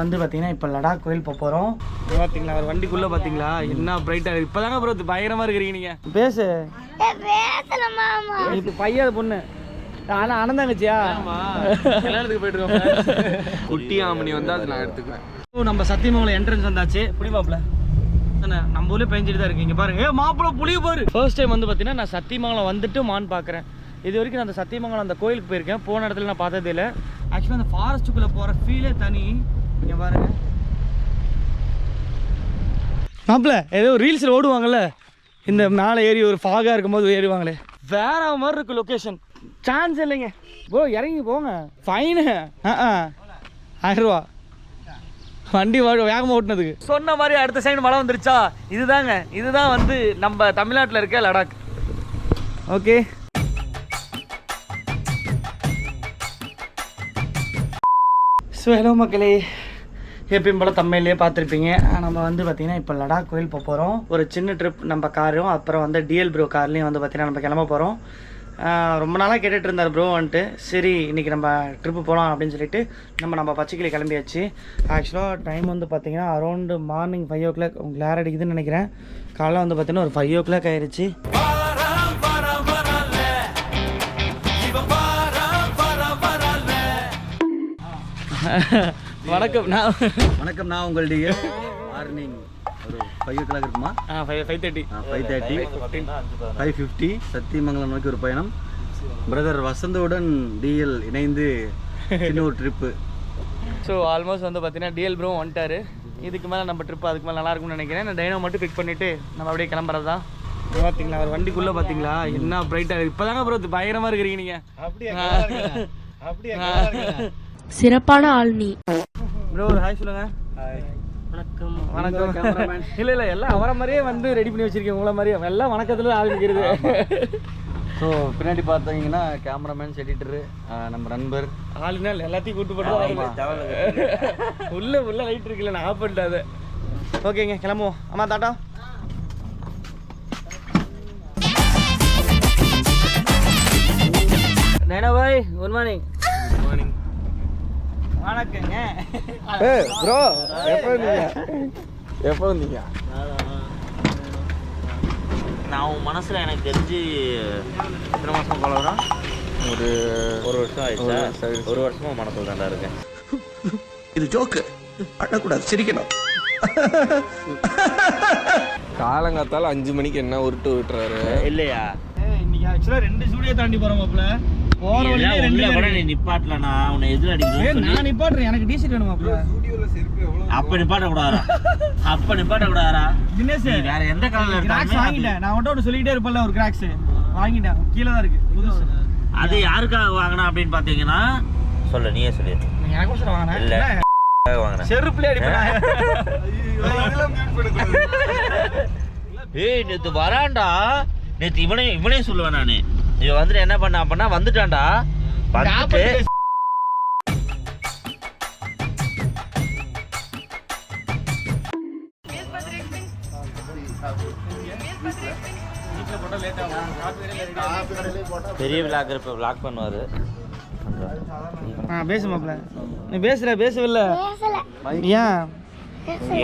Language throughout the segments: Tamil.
வந்து பார்த்தீங்கன்னா இப்போ லடாக் கோயில் போக போகிறோம் பார்த்தீங்களா ஒரு வண்டிக்குள்ளே பார்த்தீங்களா என்ன பிரைட்டாக இப்போ தாங்க ப்ரோ பயங்கரமாக இருக்கிறீங்க நீங்கள் பேசு. இப்போ பையன் பொண்ணு. ஆனால் அனந்தாங்கச்சியா கல்யாணத்துக்கு போயிட்டு இருக்கோம் குட்டி ஆமணி வந்து அதை நான் எடுத்துக்கிறேன் ஓ, நம்ம சத்தியமங்கலம் என்ட்ரன்ஸ் வந்தாச்சு. புடி மாப்பிள. நம்ம ஊர்ல பெஞ்சிட்டு தான் இருக்கு இங்க பாருங்க. ஏ மாப்பிள புளிய பாரு. ஃபர்ஸ்ட் டைம் வந்து பார்த்தீங்கன்னா நான் சத்தியமங்கலம் வந்துட்டு மான் பார்க்குறேன் இது வரைக்கும் நான் அந்த சத்தியமங்கலம் அந்த கோயிலுக்கு போயிருக்கேன். போன இடத்துல நான் பார்த்ததே இல்லை. ஆக்சுவலாக அந்த ஃபாரஸ்ட்டுக்குள்ளே போகிற ஃபீலே தனி. இங்க பாருங்க. மாப்பிள ஏதோ ரீல்ஸில் ஓடுவாங்கல்ல? இந்த மேலே ஏறி ஒரு ஃபாகாக இருக்கும்போது ஏறுவாங்களே. வேற மாதிரி இருக்கு லொக்கேஷன் சான்ஸ் இல்லைங்க. ப்ரோ இறங்கி போங்க. ஃபைனு ஆ ஆ. ஆயிரம் ரூபா. வண்டி வா- வேகமா ஓட்டுனதுக்கு. சொன்ன மாதிரி அடுத்த சைடு மழை வந்துருச்சா? இதுதாங்க. இதுதான் வந்து நம்ம தமிழ்நாட்டில் இருக்க லடாக். ஓகே. ஸோ ஹலோ மக்களே. எப்பயும் போல் தமிழ்லேயே பார்த்துருப்பீங்க நம்ம வந்து பார்த்திங்கன்னா இப்போ லடாக் கோயில் போக போகிறோம் ஒரு சின்ன ட்ரிப் நம்ம காரும் அப்புறம் வந்து டிஎல் ப்ரோ கார்லேயும் வந்து பார்த்திங்கன்னா நம்ம கிளம்ப போகிறோம் ரொம்ப நாளாக கேட்டுட்டு இருந்தார் ப்ரோ வந்துட்டு. சரி இன்றைக்கி நம்ம ட்ரிப்பு போகலாம் அப்படின்னு சொல்லிட்டு நம்ம நம்ம பச்சைக்கிளி கிளம்பியாச்சு. ஆக்சுவலாக டைம் வந்து பார்த்திங்கன்னா around morning five o'clock உங்களுக்கு அடிக்குதுன்னு நினைக்கிறேன். காலைல வந்து பார்த்திங்கன்னா ஒரு ஃபைவ் ஓ கிளாக் ஆயிடுச்சு வணக்கம் நான் வணக்கம் நான் உங்கள் மார்னிங் ஒரு ஃபைவ் ஓ கிளாக் இருக்குமா five five thirty five thirty five fifty Sathyamangalam நோக்கி ஒரு பயணம். பிரதர் வசந்தவுடன் டிஎல் இணைந்து சின்ன ஒரு ட்ரிப்பு ஸோ ஆல்மோஸ்ட் வந்து பார்த்தீங்கன்னா டிஎல் ப்ரோ வந்துட்டாரு. இதுக்கு மேலே நம்ம ட்ரிப் அதுக்கு மேலே நல்லா இருக்கும்னு நினைக்கிறேன். நான் டைனோ மட்டும் பிக் பண்ணிவிட்டு நம்ம அப்படியே கிளம்புறது? தான் பார்த்தீங்களா ஒரு வண்டிக்குள்ளே பார்த்தீங்களா என்ன பிரைட்டாக இப்போ தாங்க ப்ரோ பயங்கரமாக இருக்கிறீங்க நீங்கள் சிறப்பான ஆள் நீ. ப்ரோ ஹாய் சொல்லுங்க. வணக்கம். வணக்கம் இல்லை இல்லை எல்லாம் அவரை மாதிரியே வந்து ரெடி பண்ணி வச்சிருக்கேன். உங்களை மாதிரியே. எல்லாம் வணக்கத்தில் ஆரம்பிக்கிறது. ஸோ பின்னாடி பார்த்தீங்கன்னா கேமராமேன் எடிட்டரு நம்ம நண்பர். ஆளுனா எல்லாத்தையும் கூட்டு போட்டு உள்ள உள்ள லைட் இருக்குல்ல நான் ஆஃப் பண்ணிட்டாது ஓகேங்க கிளம்புவோம். அம்மா தாட்டா நைனா பாய் குட் மார்னிங் வணக்கங்க. ப்ரோ எப்போ வந்தீங்க? எப்போ வந்தீங்க? நான் உன் மனசுல எனக்கு தெரிஞ்சு எத்தனை மாசம் பழகுறோம் ஒரு ஒரு வருஷம் ஆயிடுச்சா? ஒரு வருஷம் ஆயிடுச்சு. ஒரு வருஷமா உன் மனசுல தாண்டா இருக்கேன். இது ஜோக்கு அழக்கூடாது சிரிக்கணும். காலங்காத்தால அஞ்சு மணிக்கு என்ன உருட்டு விட்டுறாரு இல்லையா? இன்னைக்கு ஆக்சுவலா ரெண்டு ஸ்டூடியோ தாண்டி போறோம் மாப்ள போற வழியில ரெண்டு கூட. நீ நிப்பாட்டலனா உன்னை அடிக்கணும் நான் நிப்பாட்டுறேன். எனக்கு டிசி வேணும் அப்ப? நிப்பாட்ட கூடாதா அப்ப நிப்பாட்ட கூடாதா தினேஷ் நீ வேற எந்த கலர்ல கிராக்ஸ் வாங்கிட்டேன். நான் ஒன்று சொல்லிக்கிட்டே இருப்பேன் ஒரு கிராக்ஸ் வாங்கிட்டேன். கீழே தான் இருக்கு. புதுசு. அது யாருக்காக வாங்கினா அப்படின்னு பாத்தீங்கன்னா சொல்லு நீயே சொல்லிடு நீங்க எனக்கு கூட வாங்கினேன் இல்ல. வாங்கினேன் செருப்புல அடிப்பேன். ஏய் நேத்து வரான்டா. நேத்து இவனே இவனே சொல்லுவேன் நானு. இவன் வந்துட்டு என்ன பண்ண அப்படின்னா வந்துட்டான்டா. வந்துட்டு பெரிய விளாக் இருப்ப விளாக் பண்ணுவாரு. ஆ பேசு மாப்ள நீ பேசுற பேசவில்ல. ஏன்?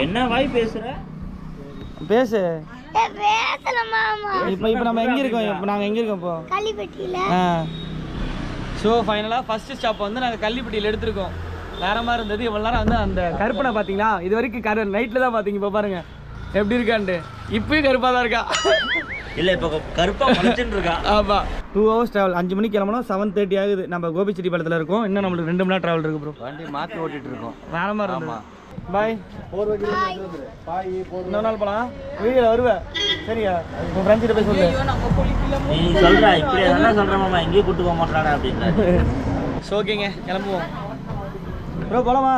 என்ன வாய் பேசுற? பேசு. பேசல மாமா. இப்போ இப்போ நம்ம எங்க இருக்கோம்? இப்போ நாங்கள் எங்க இருக்கோம் இப்போ? களிப்பட்டியில ஆ. ஸோ ஃபைனலாக ஃபர்ஸ்ட் ஸ்டாப் வந்து நாங்கள் கள்ளிப்பட்டியில் எடுத்திருக்கோம். வேற மாதிரி இருந்தது. இவ்வளோ நேரம் வந்து அந்த கருப்பனை பார்த்தீங்களா இது வரைக்கும் கரு நைட்டில் தான் பார்த்தீங்க இப்போ பாருங்க. எப்படி இருக்கான்ட்டு. இப்பயும் கருப்பாக தான் இருக்கா? இல்ல இப்ப கருப்பா மலைச்சுட்டு இருக்கா? ஆமாம் டூ ஹவர்ஸ் ட்ராவல் அஞ்சு மணிக்கு கிளம்பணும் செவன் தேர்ட்டி ஆகுது. நம்ம கோபிச்செட்டிப்பாளத்தில் இருக்கோம். இன்னும் நம்மளுக்கு ரெண்டு மணி நேரம் ட்ராவல் இருக்கு ப்ரோ வண்டி மாற்றி ஓட்டிட்டு இருக்கோம். வேற மாதிரி இருந்தது. பாய் இன்னொரு நாள் போகலாம் வீடியோவில் வருவேன் சரியா? உங்கள் ஃப்ரெண்ட்ஸ்கிட்ட போய் சொல்லு. நீ சொல்ற இப்படி அதெல்லாம் சொல்ற மாமா. எங்கேயும் கூட்டு போக மாட்டாடா அப்படின்றாரு. ஸோ ஓகேங்க கிளம்புவோம். ப்ரோ போலாமா?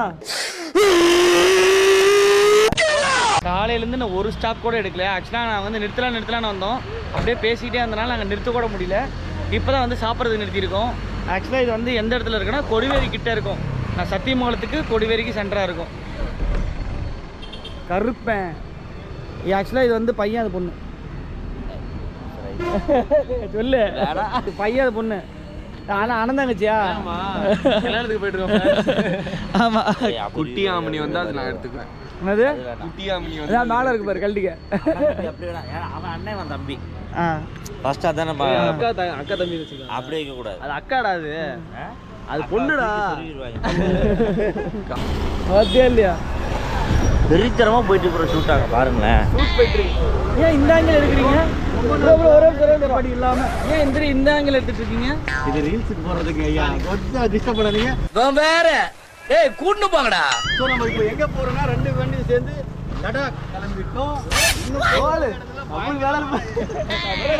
காலையிலேருந்து நான் ஒரு ஸ்டாப் கூட எடுக்கல ஆக்சுவலாக நான் வந்து நிறுத்தலாம் நிறுத்தலாம்னு வந்தோம். அப்படியே பேசிக்கிட்டே இருந்தனால நாங்கள் நிறுத்த கூட முடியல. இப்போ தான் வந்து சாப்பிட்றதுக்கு நிறுத்தியிருக்கோம். ஆக்சுவலாக இது வந்து எந்த இடத்துல இருக்குன்னா கொடிவேரி கிட்ட இருக்கும். நான் சத்தியமங்கலத்துக்கு கொடிவேரிக்கு சென்டராக இருக்கும். கருப்பேன். ஆக்சுவலாக இது வந்து பையன் அது பொண்ணு. சொல்லு. பையன் அது பொண்ணு. ஆனால் அனந்தாங்கச்சியா கல்யாணத்துக்கு போயிட்டு ஆமாம் குட்டி ஆமணி வந்து அதை நான் எடுத்துக்குவேன். என்னது? குட்டி ஆமணி வந்து மேலே இருக்கு பாரு அப்படி அவன் அண்ணன் அவன் தம்பி. ஆ. ஃபர்ஸ்ட் அதான் அக்கா அக்கா தம்பி அப்படியே வைக்க கூடாது. அது அக்காடா அது? அது பொண்ணுடா. பார்த்தியா இல்லையா? வெறித்தனமா போயிட்டு இருக்கிற ஷூட்டாங்க பாருங்களேன். ஏன் இந்த ஆங்கிள் எடுக்கிறீங்க. அப்படி இல்லாம. ஏன் இந்த இந்த ஆங்கிள் எடுத்துட்டு இருக்கீங்க இது ரீல்ஸுக்கு போடுறதுக்கு ஐயா. கொஞ்சம் டிஸ்டர்ப் பண்ணாதீங்க. வேற. ஏய் கூட்டு போங்கடா. ஸோ நம்ம இப்போ எங்கே போகிறோம்னா ரெண்டு வண்டி சேர்ந்து லடாக் கிளம்பிட்டோம். இன்னும் போகல. அப்படி வேலை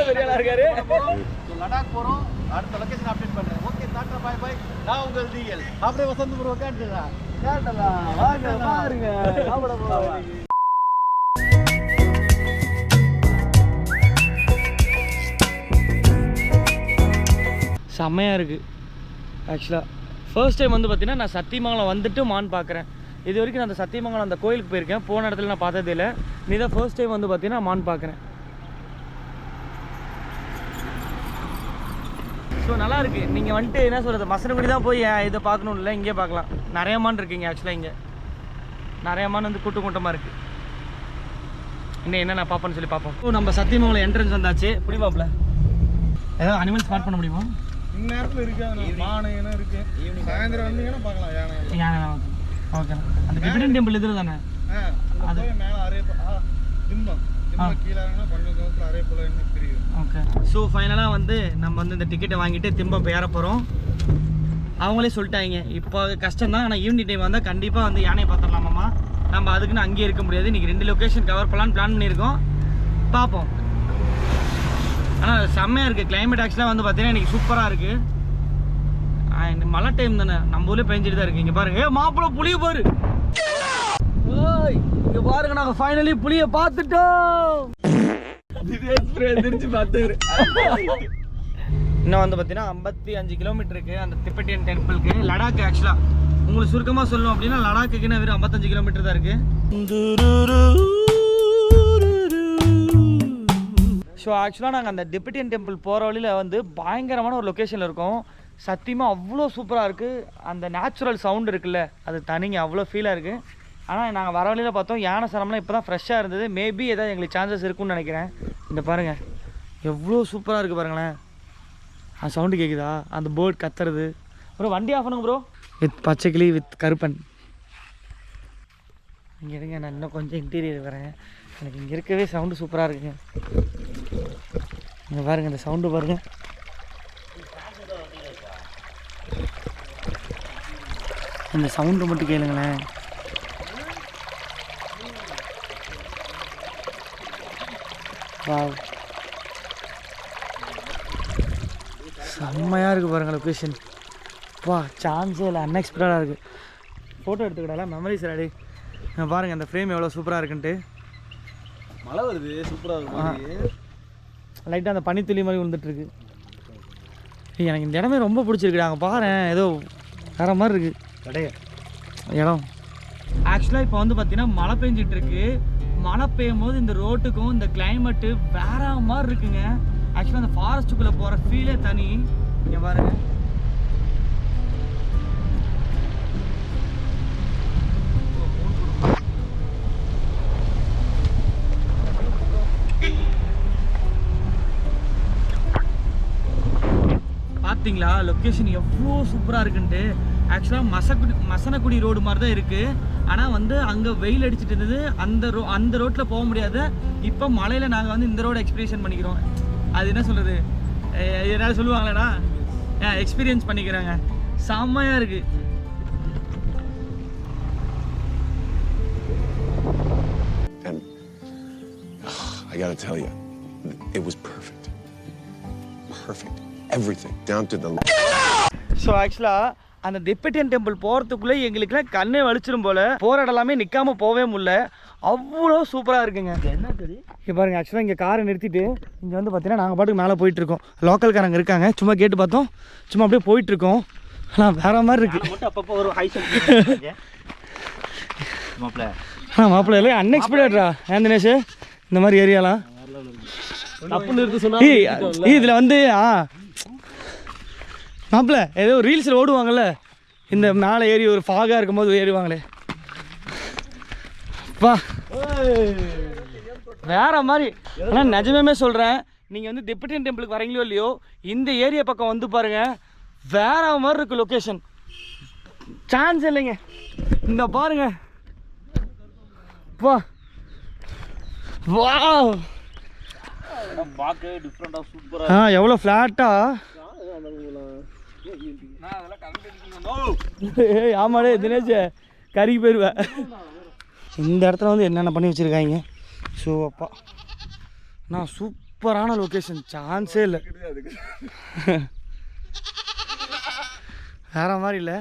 பெரிய இருக்காரு லடாக் போகிறோம் அடுத்த லொகேஷன் அப்டேட் பண்ணுறேன் ஓகே டாட்டா பாய் பாய் நான் உங்கள் டிஎல் அப்படியே வசந்த் ப்ரோ கேட்டுதா கேட்டலாம் வாங்க பாருங்க சாப்பிட செம்மையாக இருக்குது ஆக்சுவலாக ஃபர்ஸ்ட் டைம் வந்து பார்த்திங்கன்னா நான் சத்தியமங்கலம் வந்துட்டு மான் பார்க்குறேன் இது வரைக்கும் நான் அந்த சத்தியமங்கலம் அந்த கோயிலுக்கு போயிருக்கேன். போன இடத்துல நான் பார்த்ததே இல்லை. நீ தான் ஃபர்ஸ்ட் டைம் வந்து பார்த்தீங்கன்னா மான் பார்க்குறேன் ஸோ நல்லா இருக்கு நீங்கள் வந்துட்டு என்ன சொல்கிறது மசனகுடி தான் போய் ஏன் இதை பார்க்கணும் இல்லை. இங்கே பார்க்கலாம். நிறைய மான் இருக்குங்க ஆக்சுவலாக இங்கே. நிறைய மான் வந்து கூட்டம் கூட்டமாக இருக்குது இன்னும் என்ன நான் பார்ப்பேன்னு சொல்லி பார்ப்போம். ஓ நம்ம சத்தியமங்கலம் என்ட்ரன்ஸ் வந்தாச்சு. பிடிவாப்ல ஏதாவது அனிமல் ஸ்பாட் பண்ண முடியுமா? இந்நேரத்தில் இருக்கு மானை என்ன இருக்கு. சாயந்தரம் வந்தீங்கன்னா பார்க்கலாம் யானை யானை ஓகே அந்த டிபிடன் டெம்பிள் இது தானே? அது. மேலே அரே திம்பம். ஓகே. ஸோ ஃபைனலாக வந்து நம்ம வந்து இந்த டிக்கெட்டை வாங்கிட்டு இப்போ ஏற போகிறோம் அவங்களே சொல்லிட்டாங்க. இப்போ கஷ்டம் தான் ஆனால் ஈவினிங் டைம் வந்தால் கண்டிப்பாக வந்து யானையை பார்த்துடலாமாம்மா நம்ம அதுக்குன்னு அங்கேயே இருக்க முடியாது. இன்றைக்கி ரெண்டு லொக்கேஷன் கவர் பண்ணலான்னு பிளான் பண்ணியிருக்கோம். பார்ப்போம். ஆனால் செம்மையாக இருக்குது climate ஆக்சுவலாக வந்து பார்த்தீங்கன்னா இன்றைக்கி சூப்பராக இருக்குது மழை டைம் தானே. நம்ம ஊர்லேயே பெஞ்சிட்டு தான் இருக்கு. இங்கே பாருங்க. ஏ மாப்பிள்ளை புளிய பாரு. பாருங்க நாங்கள் ஃபைனலி புளியை பார்த்துட்டோம். இன்னும் வந்து பார்த்தீங்கன்னா ஐம்பத்தி அஞ்சு கிலோமீட்டருக்கு அந்த திபெட்டியன் டெம்பிளுக்கு லடாக் ஆக்சுவலாக உங்களுக்கு சுருக்கமாக சொல்லணும் அப்படின்னா லடாக்குக்குன்னு வெறும் ஐம்பத்தஞ்சு கிலோமீட்டர் தான் இருக்குது ஸோ ஆக்சுவலாக நாங்கள் அந்த டிபெட்டியன் டெம்பிள் போகிற வழியில் வந்து பயங்கரமான ஒரு லொக்கேஷனில் இருக்கோம். சத்தியமாக அவ்வளோ சூப்பராக இருக்குது அந்த நேச்சுரல் சவுண்ட் இருக்குல்ல அது தனிங்க அவ்வளோ ஃபீலாக இருக்குது ஆனால் நாங்கள் வர வழியில் பார்த்தோம். யானை சரம்லாம் இப்போ தான் ஃப்ரெஷ்ஷாக இருந்தது. மேபி ஏதாவது எங்களுக்கு சான்சஸ் இருக்கும்னு நினைக்கிறேன். இந்த பாருங்கள் எவ்வளோ சூப்பராக இருக்குது பாருங்களேன். அந்த சவுண்டு கேட்குதா அந்த பேர்ட் கத்துறது. ப்ரோ வண்டி ஆஃப் பண்ணுங்க ப்ரோ வித் பச்சைக்கிளி வித் கருப்பன். இங்கே இருங்க நான் இன்னும் கொஞ்சம் இன்டீரியர் வரேன். எனக்கு இங்கே இருக்கவே சவுண்டு சூப்பராக இருக்குங்க இங்கே பாருங்கள் இந்த சவுண்டு பாருங்கள் இந்த சவுண்டு மட்டும் கேளுங்களேன். செம்மையாக இருக்குது பாருங்க லொக்கேஷன் வா சான்ஸே இல்லை அன்எக்ஸ்பெக்டடாக இருக்குது ஃபோட்டோ எடுத்துக்கிட்டாலாம் மெமரிஸ் ரெடி பாருங்கள் அந்த ஃப்ரேம் எவ்வளோ சூப்பராக இருக்குன்ட்டு. மழை வருது சூப்பராக இருக்கு லைட்டாக அந்த பனித்துளி மாதிரி விழுந்துட்டு இருக்கு ஏய், எனக்கு இந்த இடமே ரொம்ப பிடிச்சிருக்கு அங்கே பாரு ஏதோ வேற மாதிரி இருக்கு. கடைய? இடம். ஆக்சுவலாக இப்போ வந்து பார்த்தீங்கன்னா மழை பெஞ்சிட்டு இருக்கு மழை பெய்யும் போது இந்த ரோட்டுக்கும் இந்த கிளைமேட்டு வேற மாதிரி இருக்குங்க. ஆக்சுவலாக அந்த ஃபாரஸ்ட்டுக்குள்ளே போகிற ஃபீலே தனி. இங்கே பாருங்க. பார்த்தீங்களா லொக்கேஷன் எவ்வளோ சூப்பராக இருக்குன்ட்டு. ஆக்சுவலாக மசக்குடி மசனக்குடி ரோடு மாதிரி தான் இருக்குது ஆனால் வந்து அங்கே வெயில் அடிச்சிட்டு இருந்தது. அந்த ரோ அந்த ரோட்டில் போக முடியாது. இப்போ மலையில் நாங்கள் வந்து இந்த ரோடு எக்ஸ்பீரியன்ஸ் பண்ணிக்கிறோம். அது என்ன சொல்கிறது எதாவது சொல்லுவாங்களேடா? எக்ஸ்பீரியன்ஸ் பண்ணிக்கிறாங்க. செம்மையாக இருக்குது And I gotta tell you, it was perfect. Perfect. Everything, down to the so ஆக்சுவலாக அந்த திப்பெட்டியன் டெம்பிள் போகிறதுக்குள்ளே எங்களுக்குலாம் கண்ணே வலிச்சிடும் போல். போகிற இடலாமே நிற்காம போகவே முடியல. அவ்வளோ சூப்பராக இருக்குங்க. என்ன தெரியும் இங்கே பாருங்க ஆக்சுவலாக இங்கே காரை நிறுத்திட்டு இங்கே வந்து பார்த்தீங்கன்னா நாங்கள் பாட்டுக்கு மேலே போயிட்டுருக்கோம். லோக்கல்காரங்க இருக்காங்க. சும்மா கேட்டு பார்த்தோம். சும்மா அப்படியே போயிட்டுருக்கோம். ஆனால் வேற மாதிரி இருக்கு. அப்பப்போ ஒரு ஹை மாப்பிள்ள. ஆனால் மாப்பிள்ளை இல்லை அன்எக்ஸ்பெக்டட்ரா ஏன் தினேஷ்? இந்த மாதிரி ஏரியாலாம் தப்பு நிறுத்து சொன்னா இதில் வந்து ஆ மாப்பிள்ள ஏதோ ரீல்ஸில் ஓடுவாங்கல்ல? இந்த மேலே ஏறி ஒரு ஃபாகாக இருக்கும்போது ஏறுவாங்களே வா. வேற மாதிரி. ஆனால் நிஜமே சொல்கிறேன் நீங்கள் வந்து திப்பட்டியன் டெம்பிளுக்கு வரீங்களோ இல்லையோ இந்த ஏரியா பக்கம் வந்து பாருங்க வேற மாதிரி இருக்கு லொக்கேஷன் சான்ஸ் இல்லைங்க. இந்த பாருங்க. வா. வா பார்க்கவே டிஃப்ரெண்டாக சூப்பராக ஆ எவ்வளோ ஃப்ளாட்டாக ஏய் ஆமாடே தினேஷ். கறிக்கு போயிடுவேன் இந்த இடத்துல வந்து என்னென்ன பண்ணி வச்சுருக்காங்க? ஸோ அப்பா. நான் சூப்பரான லொக்கேஷன் சான்ஸே இல்லை. வேற மாதிரி இல்லை.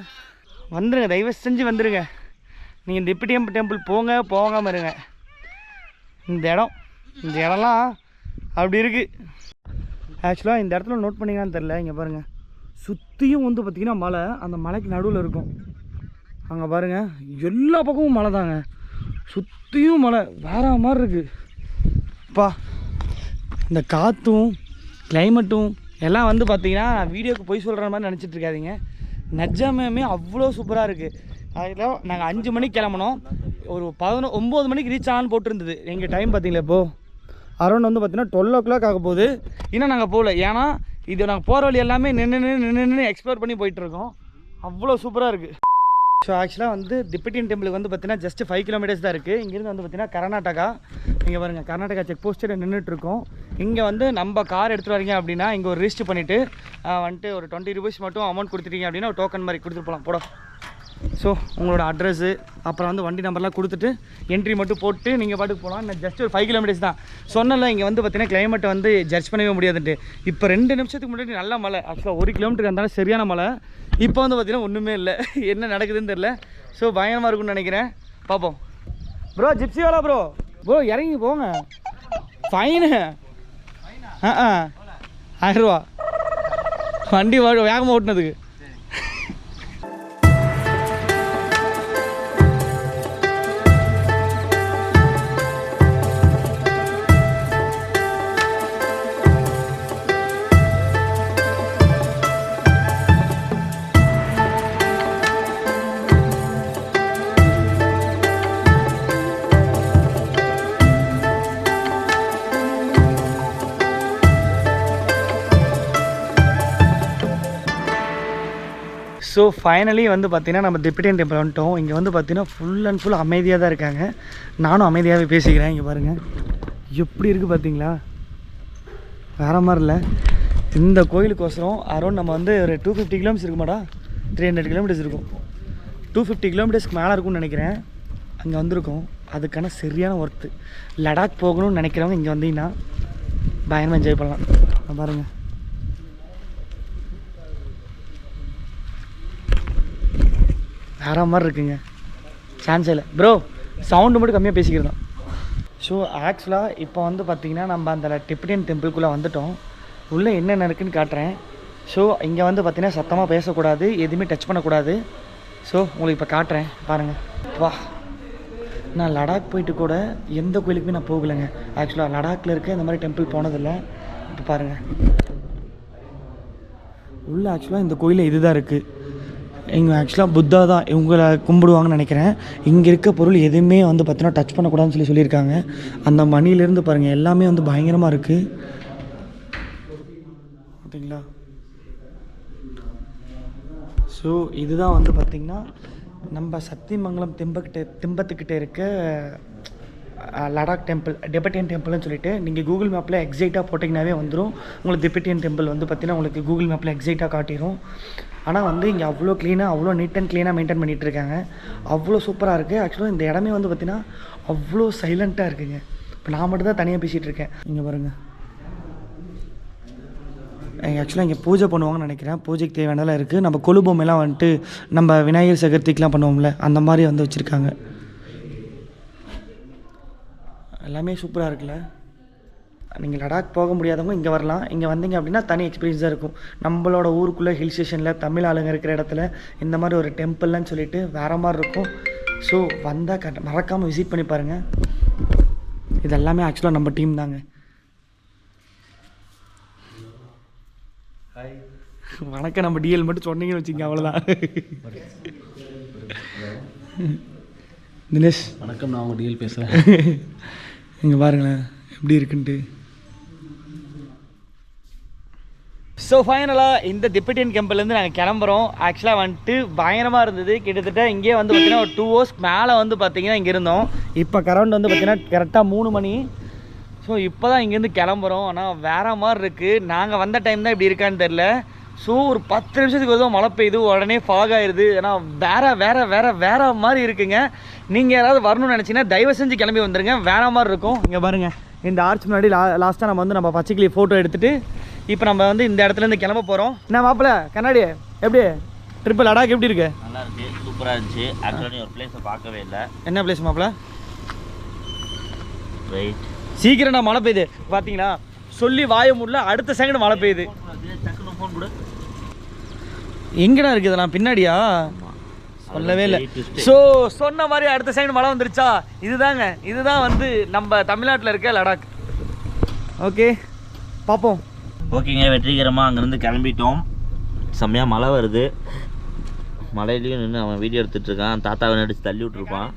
வந்துடுங்க தயவு செஞ்சு வந்துடுங்க நீங்கள் திப்பிட்டியம் டெம்பிள் போங்க போகாமல் இருங்க. இந்த இடம் இந்த இடம்லாம் அப்படி இருக்குது ஆக்சுவலாக இந்த இடத்துல நோட் பண்ணிங்கன்னு தெரில இங்கே பாருங்கள் சுற்றியும் வந்து பார்த்திங்கன்னா மலை அந்த மலைக்கு நடுவில் இருக்கும். அங்கே பாருங்கள் எல்லா பக்கமும் மலை தாங்க. சுற்றியும் மலை வேற மாதிரி இருக்குது அப்பா இந்த காற்றும் கிளைமேட்டும் எல்லாம் வந்து பார்த்திங்கன்னா வீடியோக்கு போய் சொல்கிற மாதிரி நினச்சிட்டு இருக்காதீங்க. நிஜமே அவ்வளோ சூப்பராக இருக்குது அதில் நாங்கள் அஞ்சு மணிக்கு கிளம்புனோம். ஒரு பதினொ ஒம்பது மணிக்கு ரீச் ஆகான்னு போட்டிருந்தது. எங்கள் டைம் பார்த்தீங்களா இப்போது அரௌண்ட் வந்து பார்த்திங்கன்னா டுவெல் ஓ கிளாக் ஆக போகுது. இன்னும் நாங்கள் போகல. ஏன்னா இது நாங்கள் போகிற வழி எல்லாமே நின்று நின்று நின்று நின்று எக்ஸ்ப்ளோர் பண்ணி போயிட்டுருக்கோம். அவ்வளோ சூப்பராக இருக்குது ஸோ ஆக்சுவலாக வந்து திப்பட்டின் டெம்பிளுக்கு வந்து பார்த்தீங்கன்னா ஜஸ்ட் ஃபைவ் கிலோமீட்டர்ஸ் தான் இருக்குது இங்கேருந்து வந்து பார்த்தீங்கன்னா கர்நாடகா. இங்கே பாருங்க கர்நாடகா செக் போஸ்ட்டில் நின்றுட்டுருக்கோம் இங்கே வந்து நம்ம கார் எடுத்துகிட்டு வரீங்க அப்படின்னா இங்கே ஒரு ரிஜிஸ்டர் பண்ணிவிட்டு வந்துட்டு ஒரு டுவெண்ட்டி ருபீஸ் மட்டும் அமௌண்ட் கொடுத்துட்டீங்க அப்படின்னா ஒரு டோக்கன் மாதிரி கொடுத்துட்டு போகலாம் போட. ஸோ உங்களோட அட்ரஸ்ஸு அப்புறம் வந்து வண்டி நம்பர்லாம் கொடுத்துட்டு என்ட்ரி மட்டும் போட்டு நீங்கள் பாட்டுக்கு போகலாம். இன்னும் ஜஸ்ட் ஒரு ஃபைவ் கிலோமீட்டர்ஸ் தான். சொன்னல இங்கே வந்து பார்த்தீங்கன்னா கிளைமேட் வந்து ஜட்ஜ் பண்ணவே முடியாதுன்ட்டு. இப்போ ரெண்டு நிமிஷத்துக்கு முன்னாடி நல்ல மழை. ஆக்சுவலாக ஒரு கிலோமீட்டருக்கு இருந்தாலும் சரியான மழை. இப்போ வந்து பார்த்தீங்கன்னா ஒன்றுமே இல்லை. என்ன நடக்குதுன்னு தெரில ஸோ பயங்கரமாக இருக்கும்னு நினைக்கிறேன். பார்ப்போம் ப்ரோ ஜிப்ஸி வேலா ப்ரோ ப்ரோ இறங்கி போங்க. ஃபைனு ஆ ஆ. ஆயிரரூவா வண்டி வேகமாக ஓட்டினதுக்கு. ஸோ ஃபைனலி வந்து பார்த்தீங்கன்னா நம்ம திப்பிட்டியன் டெம்பிள் வந்துட்டோம். இங்கே வந்து பார்த்திங்கன்னா ஃபுல் அண்ட் ஃபுல் அமைதியாக தான் இருக்காங்க. நானும் அமைதியாகவே பேசிக்கிறேன் இங்கே பாருங்கள் எப்படி இருக்குது பார்த்தீங்களா வேற மாதிரி இல்லை. இந்த கோயிலுக்கோசரம் அரௌண்ட் நம்ம வந்து ஒரு டூ ஃபிஃப்டி கிலோமீட்டர்ஸ் இருக்குமாடா த்ரீ ஹண்ட்ரட் கிலோமீட்டர்ஸ் இருக்கும். டூ ஃபிஃப்டி கிலோமீட்டர்ஸ்க்கு மேலே இருக்கும்னு நினைக்கிறேன். அங்கே வந்திருக்கோம். அதுக்கான சரியான ஒர்த்து லடாக் போகணும்னு நினைக்கிறவங்க இங்கே வந்தீங்கன்னா பயங்கரமாக என்ஜாய் பண்ணலாம். பாருங்கள் வேற மாதிரி இருக்குங்க. சான்ஸ் இல்லை. ப்ரோ சவுண்டு மட்டும் கம்மியாக பேசிக்கிறோம் ஸோ ஆக்சுவலாக இப்போ வந்து பார்த்திங்கன்னா நம்ம அந்த டிப்டியன் டெம்பிள்குள்ளே வந்துட்டோம். உள்ளே என்னென்ன இருக்குன்னு காட்டுறேன். ஸோ இங்கே வந்து பார்த்திங்கன்னா சத்தமாக பேசக்கூடாது எதுவுமே டச் பண்ணக்கூடாது. ஸோ உங்களுக்கு இப்போ காட்டுறேன். பாருங்கள் வா. நான் லடாக் போயிட்டு கூட எந்த கோயிலுக்குமே நான் போகலைங்க. ஆக்சுவலாக லடாக்கில் இருக்க இந்த மாதிரி டெம்பிள் போனதில்லை. இப்போ பாருங்கள் உள்ளே ஆக்சுவலாக இந்த கோயிலில் இதுதான் இருக்குது இங்கே ஆக்சுவலாக புத்தா தான் இவங்களை கும்பிடுவாங்கன்னு நினைக்கிறேன். இங்கே இருக்க பொருள் எதுவுமே வந்து பார்த்தீங்கன்னா டச் பண்ணக்கூடாதுன்னு சொல்லி சொல்லியிருக்காங்க. அந்த மணிலேருந்து பாருங்கள் எல்லாமே வந்து பயங்கரமாக இருக்குது ஓகேங்களா ஸோ இதுதான் வந்து பார்த்திங்கன்னா நம்ம சத்தியமங்கலம் திம்பக்கிட்ட திம்பத்துக்கிட்ட இருக்க லடாக் டெம்பிள் டெபட்டியன் டெம்பிள்னு சொல்லிட்டு நீங்கள் கூகுள் மேப்பில் எக்ஸைட்டாக போட்டிங்கனாவே வந்துடும் உங்களுக்கு திபெட்டியன் டெம்பிள் வந்து பார்த்திங்கன்னா உங்களுக்கு கூகுள் மேப்பில் எக்ஸைட்டாக காட்டிடும் ஆனால் வந்து இங்கே அவ்வளோ க்ளீனாக அவ்வளோ நீட் அண்ட் க்ளீனாக மெயின்டைன் பண்ணிகிட்டு இருக்காங்க அவ்வளோ சூப்பராக இருக்குது ஆக்சுவலாக இந்த இடமே வந்து பார்த்திங்கன்னா அவ்வளோ சைலண்ட்டாக இருக்குங்க. இப்போ நான் மட்டும் தான் தனியாக பேசிகிட்டு இருக்கேன். இங்கே பாருங்கள் ஆக்சுவலாக இங்கே பூஜை பண்ணுவாங்கன்னு நினைக்கிறேன். பூஜைக்கு தேவையானதெல்லாம் இருக்குது நம்ம கொலு பொம்மைலாம் வந்துட்டு நம்ம விநாயகர் சதுர்த்திக்கெலாம் பண்ணுவோம்ல அந்த மாதிரி வந்து வச்சுருக்காங்க. எல்லாமே சூப்பராக இருக்குல்ல? நீங்கள் லடாக் போக முடியாதவங்க இங்கே வரலாம். இங்கே வந்தீங்க அப்படின்னா தனி எக்ஸ்பீரியன்ஸ் தான் இருக்கும். நம்மளோட ஊருக்குள்ளே ஹில் ஸ்டேஷனில் தமிழ் ஆளுங்க இருக்கிற இடத்துல இந்த மாதிரி ஒரு டெம்பிள்னு சொல்லிட்டு வேறு மாதிரி இருக்கும். ஸோ வந்தால் கட்ட மறக்காமல் விசிட் பண்ணி பாருங்கள் இது எல்லாமே ஆக்சுவலாக நம்ம டீம் தாங்க. வணக்கம் நம்ம டிஎல் மட்டும் சொன்னீங்கன்னு வச்சுங்க அவ்வளோதான் தினேஷ். வணக்கம் நான் உங்கள் டிஎல் பேசுகிறேன் இங்கே பாருங்களேன் எப்படி இருக்குன்ட்டு. ஸோ ஃபைனலாக இந்த திப்பட்டியன் கேம்பிலேருந்து நாங்கள் கிளம்புறோம். ஆக்சுவலாக வந்துட்டு பயங்கரமாக இருந்தது. கிட்டத்தட்ட இங்கேயே வந்து பார்த்தீங்கன்னா ஒரு டூ ஹவர்ஸ் மேலே வந்து பார்த்தீங்கன்னா இங்கே இருந்தோம். இப்போ கரண்ட் வந்து பார்த்தீங்கன்னா கரெக்டாக மூணு மணி. ஸோ இப்போ தான் இங்கேருந்து கிளம்புறோம். ஆனால் வேற மாதிரி இருக்குது நாங்கள் வந்த டைம் தான் இப்படி இருக்கான்னு தெரில ஸோ ஒரு பத்து நிமிஷத்துக்கு ஒரு மழை பெய்யுது. உடனே ஃபாக் ஆயிடுது ஏன்னா வேற வேற வேற வேற மாதிரி இருக்குங்க. நீங்கள் யாராவது வரணும்னு நினச்சிங்கன்னா தயவு செஞ்சு கிளம்பி வந்துடுங்க வேற மாதிரி இருக்கும். இங்கே பாருங்கள் இந்த ஆர்ச் முன்னாடி லா லாஸ்ட்டாக நம்ம வந்து நம்ம பச்சைக்கிளி ஃபோட்டோ எடுத்துட்டு இப்போ நம்ம வந்து இந்த இடத்துல இருந்து கிளம்ப போகிறோம் என்ன மாப்பிள்ள கண்ணாடி எப்படி? ட்ரிப்பு லடாக் எப்படி இருக்கு? நல்லா இருக்கு சூப்பராக இருந்துச்சு. ஆக்சுவலாக ஒரு பிளேஸை பார்க்கவே இல்லை. என்ன பிளேஸ் மாப்பிள்ள ரைட் சீக்கிரம் நான் மழை பெய்யுது. பார்த்தீங்களா சொல்லி வாய முடியல அடுத்த செகண்ட் மழை பெய்யுது. எங்கடா இருக்குது இதெல்லாம்? பின்னாடியா? சொல்லவே இல்லை. ஸோ சொன்ன மாதிரி அடுத்த செகண்ட் மழை வந்துருச்சா? இதுதாங்க. இதுதான் வந்து நம்ம தமிழ்நாட்டில் இருக்க லடாக். ஓகே பார்ப்போம். ஓகேங்க வெற்றிகரமாக அங்கேருந்து கிளம்பிட்டோம். செம்மையாக மழை வருது. மழையிலையும் நின்று அவன் வீடியோ எடுத்துகிட்ருக்கான் தாத்தாவை நடித்து தள்ளி விட்ருப்பான்